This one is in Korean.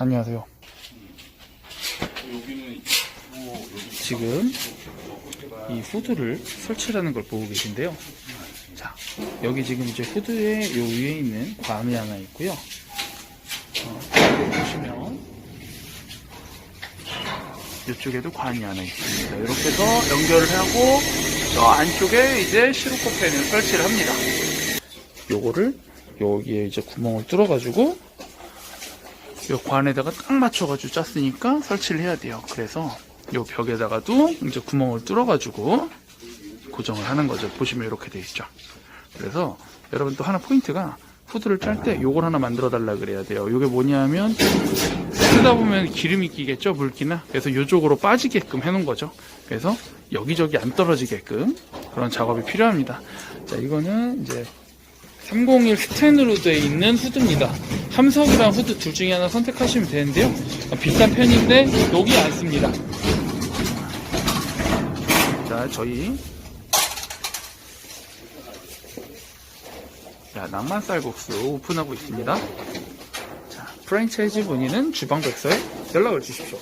안녕하세요. 지금 이 후드를 설치하는 걸 보고 계신데요. 자, 여기 지금 이제 후드의 요 위에 있는 관이 하나 있고요. 어, 보시면 이쪽에도 관이 하나 있습니다. 이렇게 해서 연결을 하고 저 안쪽에 이제 시루코펜을 설치를 합니다. 요거를 여기에 이제 구멍을 뚫어가지고 요 관에다가 딱 맞춰가지고 짰으니까 설치를 해야 돼요. 그래서 요 벽에다가도 이제 구멍을 뚫어가지고 고정을 하는 거죠. 보시면 이렇게 돼 있죠. 그래서 여러분 또 하나 포인트가 후드를 짤 때 요걸 하나 만들어 달라 그래야 돼요. 요게 뭐냐면 쓰다 보면 기름이 끼겠죠, 물기나. 그래서 요쪽으로 빠지게끔 해놓은 거죠. 그래서 여기저기 안 떨어지게끔 그런 작업이 필요합니다. 자, 이거는 이제 301 스텐으로 되어 있는 후드입니다. 함석이랑 후드 둘 중에 하나 선택하시면 되는데요. 아, 비싼 편인데 여기 안 씁니다. 자, 저희 자, 낭만 쌀국수 오픈하고 있습니다. 자, 프랜차이즈 문의는 주방백서에 연락을 주십시오.